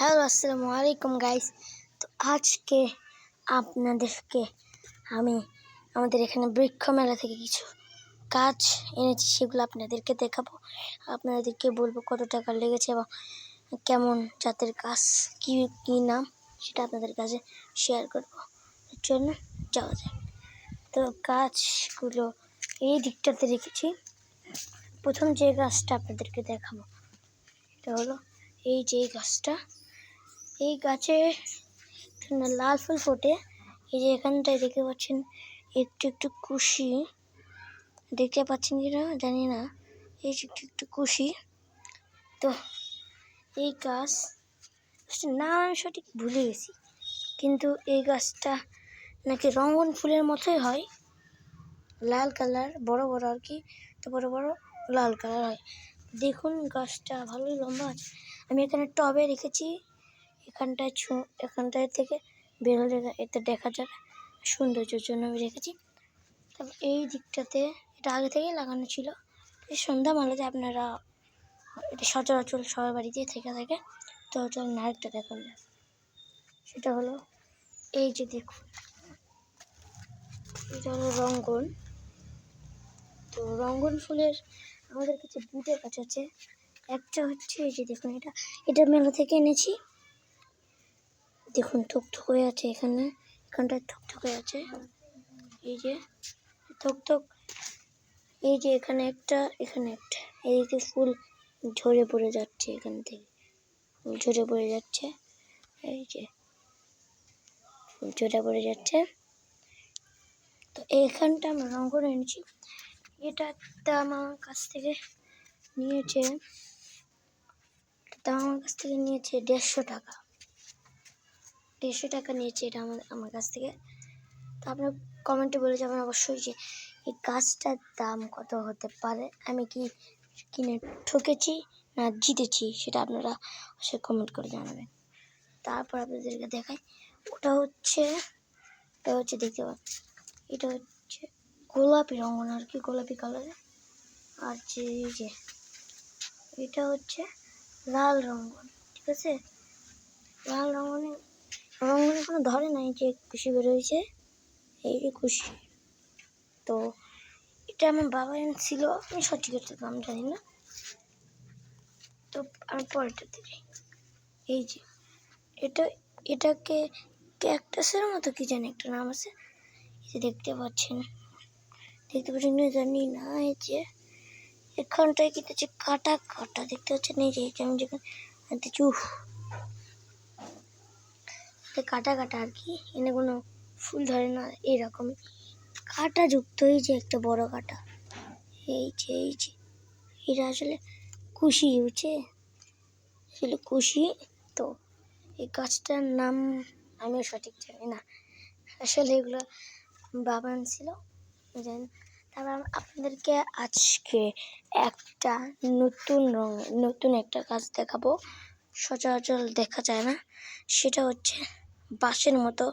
Hello, আসসালামু আলাইকুম guys তো আজকে আপনাদেরকে আমি আমাদের এখানে বৃক্ষ মেলা থেকে কিছু কাজ এনেছি, সেগুলো আপনাদেরকে দেখাবো। আপনাদেরকে বলব কত টাকা লেগেছে এবং কেমন জাতের কাজ কী কী নাম, সেটা আপনাদের কাছে শেয়ার করব। এর জন্য যাওয়া যায় তো গাছগুলো এই দিকটাতে রেখেছি। প্রথম যে গাছটা আপনাদেরকে দেখাবো, এটা হলো এই যে গাছটা। এই গাছে লাল ফুল ফোটে। এই যে এখানটায় দেখতে পাচ্ছেন, একটু একটু কুশি। দেখতে পাচ্ছেন কি না? জানি না। এই যে একটু একটু কুশি। তো এই গাছ নাম আমি সঠিক ভুলে গেছি। কিন্তু এই গাছটা নাকি রঙন ফুলের মতোই হয়। লাল কালার, বড় বড় আর কি, তো বড় বড় লাল কালার হয়। দেখুন গাছটা, ভালোই লম্বা আছে। আমি এখানে টবে রেখেছি। এখানটায় ছু, এখানটায় থেকে বেরোলে এতে দেখা যাবে। সৌন্দর্যের জন্য আমি রেখেছি। তারপর এই দিকটাতে এটা আগে থেকেই লাগানো ছিল। সন্ধ্যা মালাতে আপনারা এটা সচরাচর সবার বাড়িতেই থেকে থাকে। তো চলুন আরেকটা দেখুন সেটা হলো এই যে দেখুন। এটা হলো রঙ্গন। তো রঙ্গন ফুলের আমাদের কাছে দুটো গাছ আছে। একটা হচ্ছে এই যে দেখুন এটা। এটা মেলা থেকে এনেছি। দেখুন থকথক হয়ে আছে এখানে। এখানটায় থকথক হয়ে আছে। এই যে থকথক এই যে এখানে একটা এখানে একটা। এইদিকে ফুল ঝরে পড়ে যাচ্ছে এখান থেকে। ফুল ঝরে পড়ে যাচ্ছে। এই যে, ফুল ঝরে পড়ে যাচ্ছে। তো এইখানটা আমরা রঙ করে এনেছি। এটা দাম আমার কাছ থেকে নিয়েছে। দাম আমার কাছ থেকে নিয়েছে দেড়শো টাকা। দেড়শো টাকা নিয়েছে এটা আমার আমার কাছ থেকে। তো আপনার কমেন্টে বলে যাবেন অবশ্যই যে, এই গাছটার দাম কত হতে পারে? আমি কি কিনে ঠকেছি না জিতেছি সেটা আপনারা অবশ্যই কমেন্ট করে জানাবেন। তারপর আপনাদেরকে দেখাই। ওটা হচ্ছে, এটা হচ্ছে দেখতে পাচ্ছি এটা হচ্ছে গোলাপি রঙন আর কি গোলাপি কালারের আর যে যে, এটা হচ্ছে লাল রঙন ঠিক আছে? লাল রঙনে রঙনে কোনো ধরে নাই যে খুশি বেরোয়েছে, এই যে খুশি। তো এটা আমার বাবা এনেছিল, আমি সঠিক একটা নাম জানি না। তো আমি পরেরটা দিই এই যে, এটা, এটাকে ক্যাকটাসের মতো কি জানি একটা নাম আছে যে দেখতে পাচ্ছেন। দেখতে পাচ্ছেন না জানি না, এই যে এখানটায় কিন্তু হচ্ছে কাটা কাটা, দেখতে পাচ্ছেন? এই যে যে আমি যেখানে দিচ্ছি উফ। কাটা কাটা আর কি। এনে কোনো ফুল ধরে না এরকম কাটা যুক্ত, এই যে একটা বড় কাটা। এই যে এই যে। এটা আসলে কুশি, বুঝছে? আসলে কুশি তো। এই গাছটার নাম আমিও সঠিক জানি না। আসলে এগুলো বাবা ছিল জানি তারপর আপনাদেরকে আজকে একটা নতুন রঙ, নতুন একটা গাছ দেখাবো। সচরাচর দেখা যায় না। সেটা হচ্ছে বাঁশের মতো,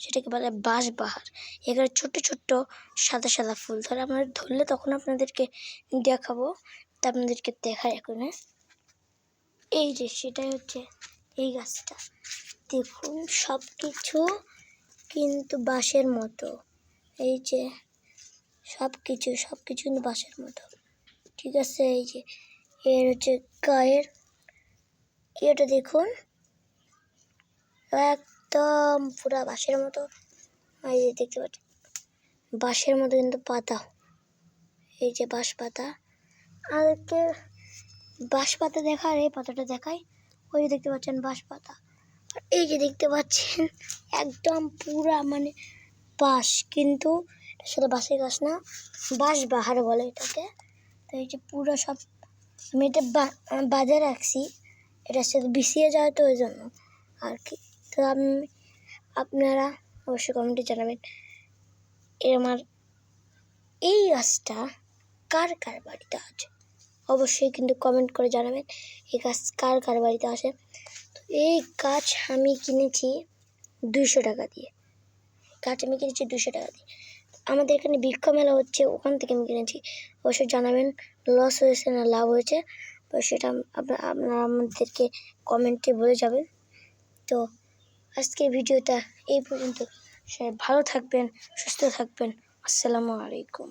সেটাকে বলে বাঁশ বাহার এখানে ছোট্ট ছোট্ট সাদা সাদা ফুল। ধরে আপনারা ধরলে তখন আপনাদেরকে দেখাবো, তা আপনাদেরকে দেখায় এখন? এই যে সেটাই হচ্ছে এই গাছটা। দেখুন সব কিছু কিন্তু বাঁশের মতো। এই যে সব কিছু সব কিছু কিন্তু বাঁশের মতো। ঠিক আছে, এই যে এর হচ্ছে গায়ের এটা দেখুন? একদম পুরা বাঁশের মতো। এই যে দেখতে পাচ্ছেন, বাঁশের মতো কিন্তু পাতা। এই যে বাঁশ পাতা। আজকে বাঁশ পাতা দেখার এই পাতাটা দেখাই ওই যে দেখতে পাচ্ছেন বাঁশ পাতা। আর এই যে দেখতে পাচ্ছেন, একদম পুরা মানে বাঁশ। কিন্তু সেটা বাঁশের গাছ না, বাঁশ বাহার বলে এটাকে। তো এই যে পুরো সব, আমি এটা বাজে রাখছি। এটার সাথে বিছিয়ে যায় তো ওই জন্য। আর কি তো আপনারা অবশ্যই কমেন্টে জানাবেন, এর আমার এই গাছটা কার কার বাড়িতে আছে? অবশ্যই কিন্তু কমেন্ট করে জানাবেন, এই গাছ কার কার বাড়িতে আসে তো এই গাছ আমি কিনেছি দুশো টাকা দিয়ে। গাছ আমি কিনেছি দুশো টাকা দিয়ে। আমাদের এখানে বৃক্ষ মেলা হচ্ছে, ওখান থেকে আমি কিনেছি। অবশ্যই জানাবেন, লস হয়েছে না লাভ হয়েছে? তো সেটা আপনারা আমাদেরকে কমেন্টে বলে যাবেন। তো আজকের ভিডিওটা এই পর্যন্ত। ভালো থাকবেন সুস্থ থাকবেন। আসসালামু আলাইকুম।